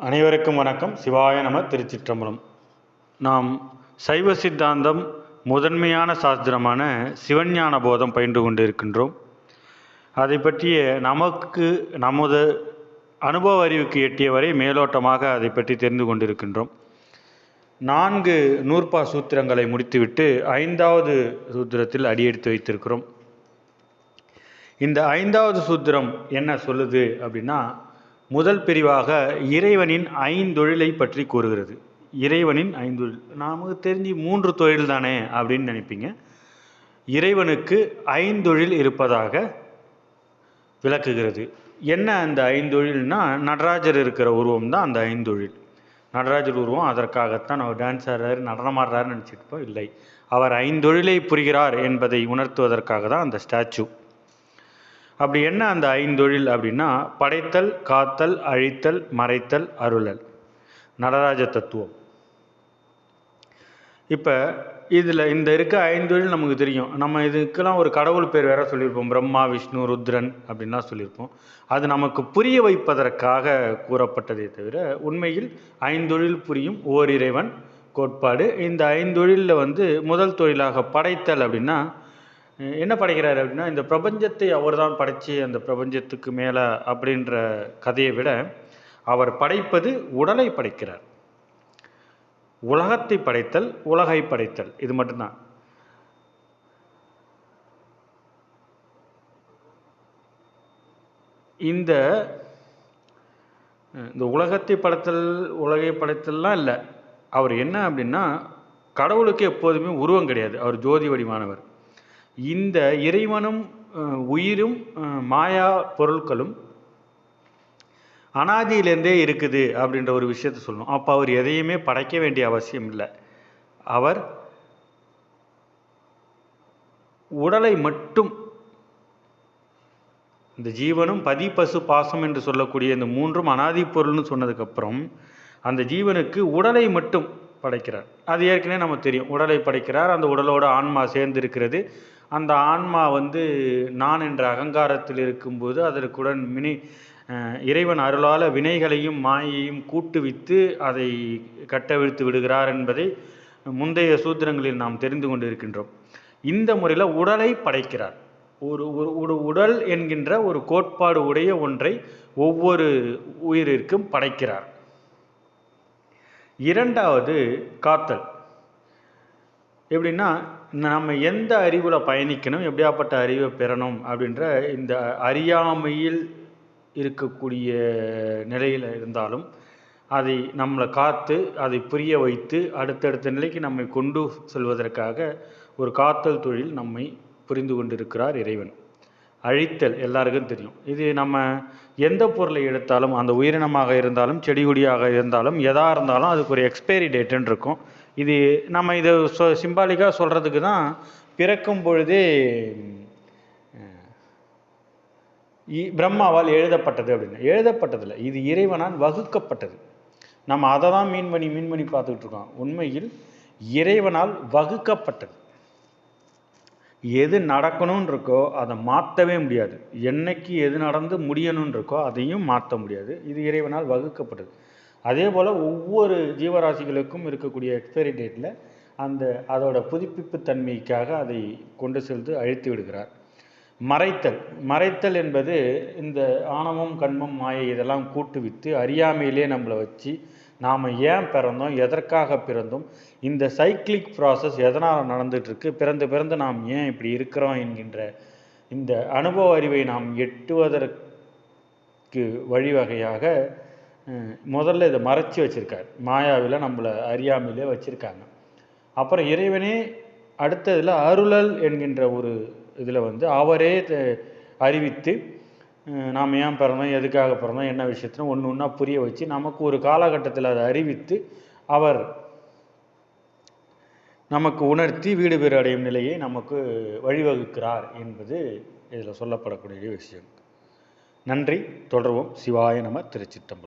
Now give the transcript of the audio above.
அனைவருக்கும் வணக்கம். சிவாய நம திருச்சிற்றம்பலம். நாம் சைவ சித்தாந்தம் முதன்மையான சாஸ்திரமான சிவஞான போதம் பயின்று கொண்டு இருக்கின்றோம் அதை பற்றிய நமக்கு நமது அனுபவ அறிவுக்கு எட்டிய வரை மேலோட்டமாக அதை பற்றி தெரிந்து கொண்டிருக்கின்றோம். நான்கு நூற்பா சூத்திரங்களை முடித்துவிட்டு ஐந்தாவது சூத்திரத்தில் அடியெடுத்து வைத்திருக்கிறோம். இந்த ஐந்தாவது சூத்திரம் என்ன சொல்லுது அப்படின்னா முதல் பிரிவாக இறைவனின் ஐந்தொழிலை பற்றி கூறுகிறது. இறைவனின் ஐந்தொழில். நமக்கு தெரிஞ்சு மூன்று தொழில் தானே அப்படின்னு நினைப்பீங்க. இறைவனுக்கு ஐந்தொழில் இருப்பதாக விளக்குகிறது. என்ன அந்த ஐந்தொழில்னா நடராஜர் இருக்கிற உருவம் தான் அந்த ஐந்தொழில். நடராஜர் உருவம் அதற்காகத்தான் அவர் டான்ஸ் ஆடுறாரு நடனமாடுறாருன்னு நினச்சிட்டு இல்லை. அவர் ஐந்தொழிலை புரிகிறார் என்பதை உணர்த்துவதற்காக தான் அந்த ஸ்டாச்சு அப்படி என்ன அந்த ஐந்தொழில் அப்படின்னா படைத்தல் காத்தல் அழித்தல் மறைத்தல் அருளல். நடராஜ தத்துவம். இப்போ இதில் இந்த இருக்க ஐந்தொழில் நமக்கு தெரியும். நம்ம இதுக்கெல்லாம் ஒரு கடவுள் பேர் வேற சொல்லியிருப்போம். பிரம்மா விஷ்ணு ருத்ரன் அப்படின்லாம் சொல்லியிருப்போம். அது நமக்கு புரிய வைப்பதற்காக கூறப்பட்டதே தவிர உண்மையில் ஐந்தொழில் புரியும் ஓரிறைவன் கோட்பாடு. இந்த ஐந்தொழிலில் வந்து முதல் தொழிலாக படைத்தல் அப்படின்னா என்ன படைக்கிறார் அப்படின்னா இந்த பிரபஞ்சத்தை அவர் தான் படைச்சி அந்த பிரபஞ்சத்துக்கு மேலே அப்படின்ற கதையை விட அவர் படைப்பது உடலை படைக்கிறார். உலகத்தை படைத்தல் உலகை படைத்தல் இது மட்டும்தான். இந்த இந்த உலகத்தை படைத்தல் உலகை படைத்தல்லாம் இல்லை. அவர் என்ன அப்படின்னா கடவுளுக்கு எப்போதுமே உருவம் கிடையாது. அவர் ஜோதி வடிவானவர். இந்த இறைவனும் உயிரும் மாயா பொருட்களும் அனாதியிலேருந்தே இருக்குது அப்படின்ற ஒரு விஷயத்த சொல்லணும். அப்போ அவர் எதையுமே படைக்க வேண்டிய அவசியம் இல்லை. அவர் உடலை மட்டும் இந்த ஜீவனும் பதி பசு பாசம் என்று சொல்லக்கூடிய இந்த மூன்றும் அனாதி பொருள்னு சொன்னதுக்கப்புறம் அந்த ஜீவனுக்கு உடலை மட்டும் படைக்கிறார். அது ஏற்கனவே நம்ம தெரியும். உடலை படைக்கிறார். அந்த உடலோட ஆன்மா சேர்ந்து இருக்கிறது அந்த ஆன்மா வந்து நான் என்ற அகங்காரத்தில் இருக்கும்போது அதற்குடன் மினி இறைவன் அருளால் வினைகளையும் மாயையும் கூட்டுவித்து அதை கட்டவிழ்த்து விடுகிறார் என்பதை முந்தைய சூத்திரங்களில் நாம் தெரிந்து கொண்டு இருக்கின்றோம் இந்த முறையில் உடலை படைக்கிறார். ஒரு ஒரு உடல் என்கின்ற ஒரு கோட்பாடு உடைய ஒன்றை ஒவ்வொரு உயிரிற்கும் படைக்கிறார். இரண்டாவது காத்தல். எப்படின்னா நம்ம எந்த அறிவில் பயணிக்கணும் எப்படியாப்பட்ட அறிவை பெறணும் அப்படின்ற இந்த அறியாமையில் இருக்கக்கூடிய நிலையில் இருந்தாலும் அதை நம்மளை காத்து அதை புரிய வைத்து அடுத்தடுத்த நிலைக்கு நம்மை கொண்டு செல்வதற்காக ஒரு காத்தல் தொழில் நம்மை புரிந்து கொண்டிருக்கிறார் இறைவன். அழித்தல் எல்லாருக்கும் தெரியும். இது நம்ம எந்த பொருளை எடுத்தாலும் அந்த உயிரினமாக இருந்தாலும் செடி கொடியாக இருந்தாலும் எதாக இருந்தாலும் அதுக்கு ஒரு எக்ஸ்பைரி டேட்டுன்னு இருக்கும். இது நம்ம இதை சொ சிம்பாலிக்காக சொல்கிறதுக்கு தான் பிறக்கும் பொழுதே பிரம்மாவால் எழுதப்பட்டது அப்படின்னு. எழுதப்பட்டதில்லை. இது இறைவனால் வகுக்கப்பட்டது. நம்ம அதை தான் மீன் பண்ணி மீன் பண்ணி பார்த்துக்கிட்டு இருக்கோம். உண்மையில் இறைவனால் வகுக்கப்பட்டது. எது நடக்கணும்னு இருக்கோ அதை மாற்றவே முடியாது. என்னைக்கு எது நடந்து முடியணும்னு இருக்கோ அதையும் மாற்ற முடியாது. இது இறைவனால் வகுக்கப்பட்டது. அதே போல் ஒவ்வொரு ஜீவராசிகளுக்கும் இருக்கக்கூடிய எக்ஸ்பைரி டேட்டில் அந்த அதோட புதுப்பிப்பு தன்மைக்காக அதை கொண்டு சென்று அழித்து விடுகிறார். மறைத்தல். மறைத்தல் என்பது இந்த ஆணவம் கண்மம் மாயை இதெல்லாம் கூட்டுவித்து அறியாமையிலே நம்மளை வச்சு நாம் ஏன் பிறந்தோம் எதற்காக பிறந்தோம் இந்த சைக்கிளிக் ப்ராசஸ் எதனால் நடந்துகிட்ருக்கு பிறந்து பிறந்து நாம் ஏன் இப்படி இருக்கிறோம் என்கின்ற இந்த அனுபவ அறிவை நாம் எட்டுவதற்கு வழிவகையாக முதல்ல இதை மறைச்சி வச்சுருக்கார். மாயாவில் நம்மளை அறியாமையிலே வச்சுருக்காங்க. அப்புறம் இறைவனே அடுத்ததில் அருளல் என்கின்ற ஒரு இதில் வந்து அவரே அறிவித்து நாம் ஏன் பிறந்தோம் எதுக்காக பிறந்தோம் என்ன விஷயத்தில் ஒன்று ஒன்றா புரிய வச்சு நமக்கு ஒரு காலகட்டத்தில் அதை அறிவித்து அவர் நமக்கு உணர்த்தி வீடு பேர் அடையும் நிலையை நமக்கு வழிவகுக்கிறார் என்பது இதில் சொல்லப்படக்கூடிய விஷயம். நன்றி. தொடர்வோம். சிவாய நம திருச்சித்தம்பலம்